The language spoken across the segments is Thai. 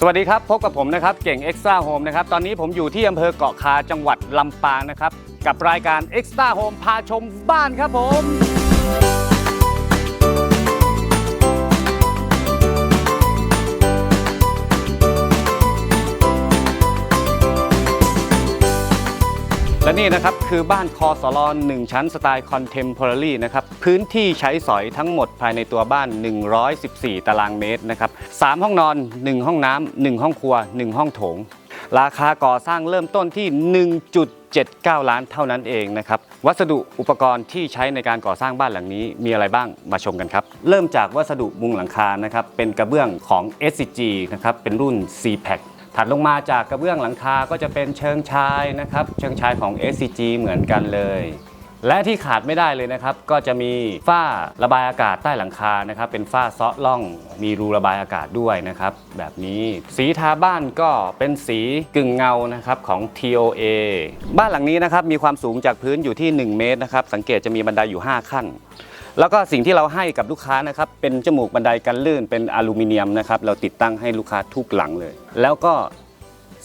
สวัสดีครับ พบกับผมนะครับ เก่ง Extra Home นะครับ ตอนนี้ผมอยู่ที่อำเภอเกาะคาจังหวัดลำปางนะครับ กับรายการ Extra Home พาชมบ้านครับผม นี่นะครับคือบ้านคอสลอน1ชั้นสไตล์คอนเทมพอร์รี่นะครับพื้นที่ใช้สอยทั้งหมดภายในตัวบ้าน 114 ตารางเมตรนะครับ3ห้องนอน 1 ห้องน้ำ1ห้องครัว 1 ห้องโถง ราคาก่อสร้างเริ่มต้นที่ 1.79 ล้านเท่านั้นเองนะครับวัสดุอุปกรณ์ที่ใช้ในการก่อสร้างบ้านหลังนี้มีอะไรบ้างมาชมกันครับ เริ่มจากวัสดุมุงหลังคานะครับเป็นกระเบื้องของ SCG นะครับเป็นรุ่น c p a c ถัดลงมาจากกระเบื้องหลังคาก็จะเป็นเชิงชายนะครับ เชิงชายของ SCG เหมือนกันเลย และที่ขาดไม่ได้เลยนะครับ ก็จะมีฝ้าระบายอากาศใต้หลังคานะครับ เป็นฝ้าเซาะล่อง มีรูระบายอากาศด้วยนะครับ แบบนี้สีทาบ้านก็เป็นสีกึ่งเงานะครับของ TOA บ้านหลังนี้นะครับมีความสูงจากพื้นอยู่ที่ 1 เมตรนะครับ สังเกตจะมีบันไดอยู่ 5 ขั้น แล้วก็สิ่งที่เราให้กับลูกค้านะครับเป็นจมูกบันไดกันลื่นเป็นอลูมิเนียมนะครับเราติดตั้งให้ลูกค้าทุกหลังเลย แล้วก็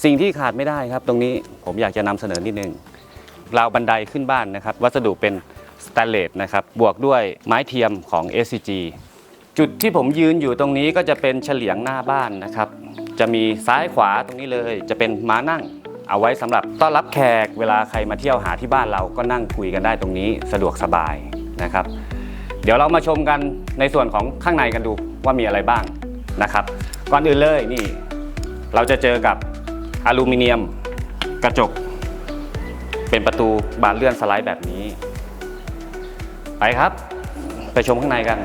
สิ่งที่ขาดไม่ได้ครับตรงนี้ผมอยากจะนำเสนอนิดนึงราวบันไดขึ้นบ้านนะครับ วัสดุเป็นสแตนเลสนะครับบวกด้วยไม้เทียมของ SCG จุดที่ผมยืนอยู่ตรงนี้ก็จะเป็นเฉลียงหน้าบ้านนะครับ จะมีซ้ายขวาตรงนี้เลย จะเป็นม้านั่ง เอาไว้สำหรับต้อนรับแขกเวลาใครมาเที่ยวหาที่บ้านเราก็นั่งคุยกันได้ตรงนี้สะดวกสบายนะครับ เดี๋ยวเรามาชมกันในส่วนของข้างในกันดูว่ามีอะไรบ้างนะครับ ก่อนอื่นเลยนี่ เราจะเจอกับอลูมิเนียม กระจก เป็นประตูบานเลื่อนสไลด์แบบนี้ ไปครับ ไปชมข้างในกัน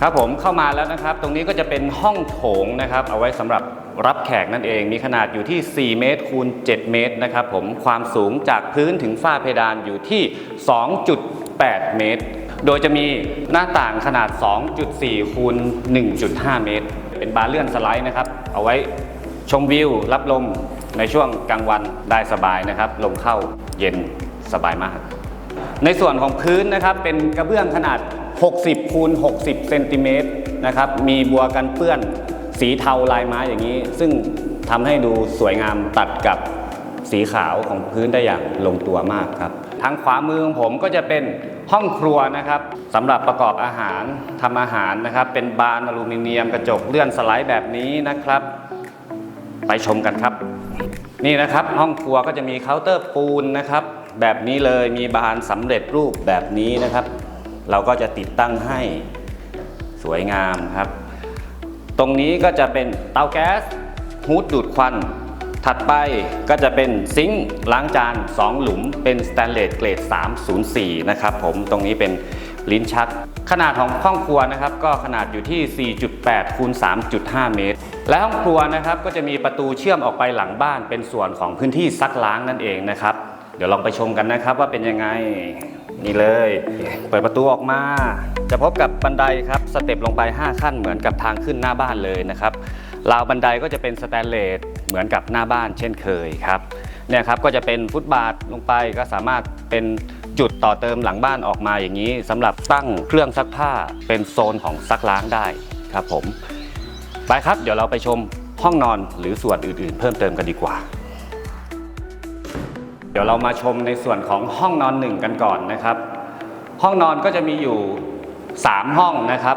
ครับผมเข้ามาแล้วนะครับ ตรงนี้ก็จะเป็นห้องโถงนะครับ เอาไว้สำหรับรับแขกนั่นเอง มีขนาดอยู่ที่ 4 เมตรคูณ 7 เมตรนะครับผมความสูงจากพื้นถึงฝ้าเพดานอยู่ที่ 2.8 เมตร โดยจะมีหน้าต่างขนาด 2.4 คูณ 1.5 เมตร เป็นบานเลื่อนสไลด์นะครับ เอาไว้ชมวิว รับลมในช่วงกลางวันได้สบายนะครับ ลมเข้าเย็นสบายมาก ในส่วนของพื้นนะครับ เป็นกระเบื้องขนาด 60 คูณ 60 เซนติเมตรนะครับ มีบัวกันเปื้อนสีเทาลายไม้อย่างนี้ ซึ่งทำให้ดูสวยงามตัดกับสีขาวของพื้นได้อย่างลงตัวมากครับ ทางขวามือของผมก็จะเป็นห้องครัวนะครับสำหรับประกอบอาหารทำอาหารนะครับ เป็นบานอลูมิเนียมกระจกเลื่อนสไลด์แบบนี้นะครับ ไปชมกันครับ นี่นะครับห้องครัวก็จะมีเคาน์เตอร์ปูนนะครับ แบบนี้เลยมีบานสำเร็จรูปแบบนี้นะครับ เราก็จะติดตั้งให้สวยงามครับ ตรงนี้ก็จะเป็นเตาแก๊สฮูดดูดควัน ถัดไปก็จะเป็นซิงค์ล้างจาน 2 หลุมเป็นสแตนเลสเกรด 304 นะครับผมตรงนี้เป็นลิ้นชัก ขนาดของห้องครัวนะครับ ก็ขนาดอยู่ที่ 4.8 คูณ 3.5 เมตร และห้องครัวนะครับก็จะมีประตูเชื่อมออกไปหลังบ้านเป็นส่วนของพื้นที่ซักล้างนั่นเองนะครับ เดี๋ยวลองไปชมกันนะครับว่าเป็นยังไงนี่เลย เปิดประตูออกมา จะพบกับบันไดครับสเต็ปลงไป 5 ขั้นเหมือนกับทางขึ้นหน้าบ้านเลยนะครับราวบันไดก็จะเป็นสแตนเลส เหมือนกับหน้าบ้านเช่นเคยครับเนี่ยครับก็จะเป็นฟุตบาทลงไปก็สามารถเป็นจุดต่อเติมหลังบ้านออกมาอย่างนี้สำหรับตั้งเครื่องซักผ้าเป็นโซนของซักล้างได้ครับผมไปครับเดี๋ยวเราไปชมห้องนอนหรือส่วนอื่นๆ เพิ่มเติมกันดีกว่า เดี๋ยวเรามาชมในส่วนของห้องนอนหนึ่งกันก่อนนะครับ ห้องนอนก็จะมีอยู่ 3 ห้องนะครับ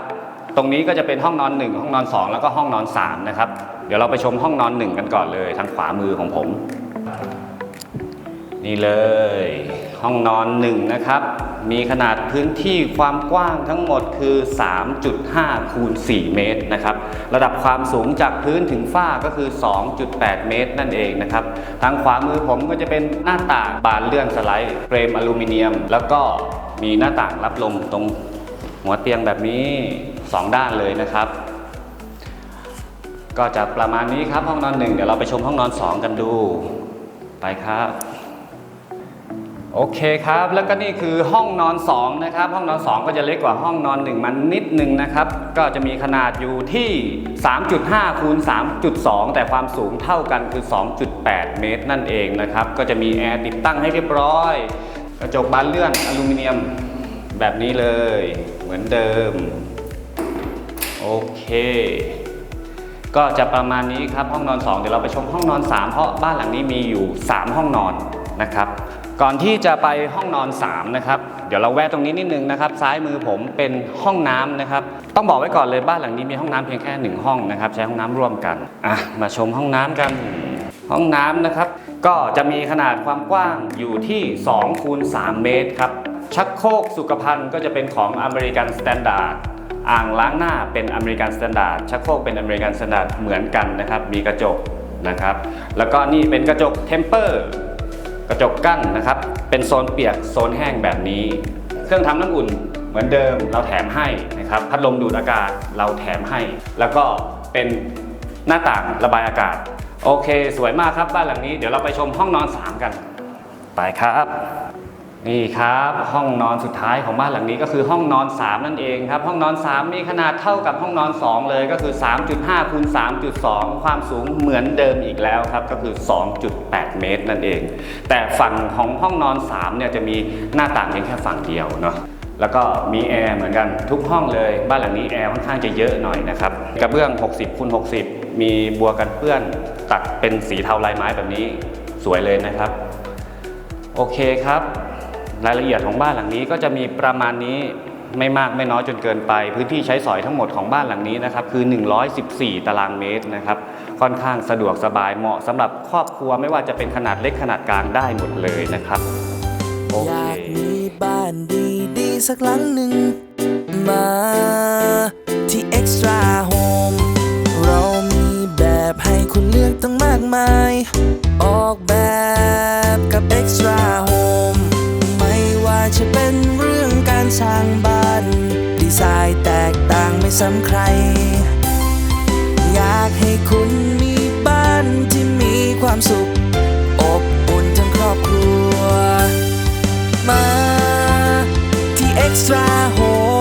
ตรงนี้ก็จะเป็นห้องนอน 1 ห้องนอน 2 แล้วก็ห้องนอน3นะครับ เดี๋ยวเราไปชมห้องนอน 1 กันก่อนเลย ทางขวามือของผม นี่เลย ห้องนอน 1 นะครับ มีขนาดพื้นที่ความกว้างทั้งหมดคือ 3.5 คูณ 4 เมตรนะครับ ระดับความสูงจากพื้นถึงฝ้าก็คือ 2.8 เมตรนั่นเองนะครับ ทางขวามือผมก็จะเป็นหน้าต่างบานเลื่อนสไลด์เฟรมอลูมิเนียม แล้วก็มีหน้าต่างรับลมตรง หัวเตียงแบบนี้ 2 ด้านเลยนะครับ ก็จะประมาณนี้ครับห้องนอนหนึ่งเดี๋ยวเราไปชมห้องนอน 2 กันดู ไปครับ โอเคครับ แล้วก็นี่คือห้องนอน 2 นะครับ ห้องนอน 2 ก็จะเล็กกว่าห้องนอน 1 มันนิดนึงนะครับ ก็จะมีขนาดอยู่ที่ 3.5คูณ3.2 แต่ความสูงเท่ากันคือ 2.8 เมตรนั่นเองนะครับ ก็จะมีแอร์ติดตั้งให้เรียบร้อย กระจกบานเลื่อนอลูมิเนียม แบบนี้เลยเหมือนเดิม โอเค ก็จะประมาณนี้ครับห้องนอน 2 เดี๋ยวเราไปชมห้องนอน 3 เพราะบ้านหลังนี้มีอยู่ 3 ห้องนอนนะครับ ก่อนที่จะไปห้องนอน 3 นะครับ เดี๋ยวเราแวะตรงนี้นิดนึงนะครับ ซ้ายมือผมเป็นห้องน้ำนะครับ ต้องบอกไว้ก่อนเลยบ้านหลังนี้มีห้องน้ำเพียงแค่หนึ่งห้องนะครับ ใช้ห้องน้ำร่วมกันอะมาชมห้องน้ำกันห้องน้ำนะครับ ก็จะมีขนาดความกว้างอยู่ที่2คูณ3เมตรครับ ชักโครกสุขภัณฑ์ก็จะเป็นของอเมริกันสแตนดาร์ดอ่างล้างหน้าเป็นอเมริกันสแตนดาร์ดชักโครกเป็นอเมริกันสแตนดาร์ดเหมือนกันนะครับ มีกระจกนะครับ แล้วก็นี่เป็นกระจกเทมเปอร์กระจกกั้นนะครับ เป็นโซนเปียกโซนแห้งแบบนี้ เครื่องทำน้ำอุ่นเหมือนเดิมเราแถมให้นะครับ พัดลมดูดอากาศเราแถมให้ แล้วก็เป็นหน้าต่างระบายอากาศ โอเค สวยมากครับบ้านหลังนี้เดี๋ยวเราไปชมห้องนอน 3 กัน ไปครับ นี่ครับห้องนอนสุดท้ายของบ้านหลังนี้ก็คือห้องนอน 3 นั่นเองครับ ห้องนอน 3 มีขนาดเท่ากับห้องนอน 2 เลยก็คือ 3.5คูณ3.2 ความสูงเหมือนเดิมอีกแล้วครับ ก็คือ 2.8 เมตรนั่นเอง แต่ฝั่งของห้องนอน 3 เนี่ยจะมีหน้าต่างเพียงแค่ฝั่งเดียวเนาะแล้วก็มีแอร์เหมือนกันทุกห้องเลย บ้านหลังนี้แอร์ค่อนข้างจะเยอะหน่อยนะครับกระเบื้อง 60คูณ60 มีบัวกันเปื้อนตัดเป็นสีเทาลายไม้แบบนี้สวยเลยนะครับ โอเคครับ รายละเอียดของบ้านหลังนี้ก็จะมีประมาณนี้ไม่มากไม่น้อยจนเกินไป พื้นที่ใช้สอยทั้งหมดของบ้านหลังนี้นะครับคือ 114 ตารางเมตรนะครับค่อนข้างสะดวกสบายเหมาะสำหรับครอบครัวไม่ว่าจะเป็นขนาดเล็กขนาดกลางได้หมดเลยนะครับโอเคยากมีบ้านดีๆสักหลังหนึ่งมาที่ Extra Home ซ้ำใคร อยากให้คุณมีบ้านที่มีความสุข อบอุ่นทั้งครอบครัว มาที่ Extra Home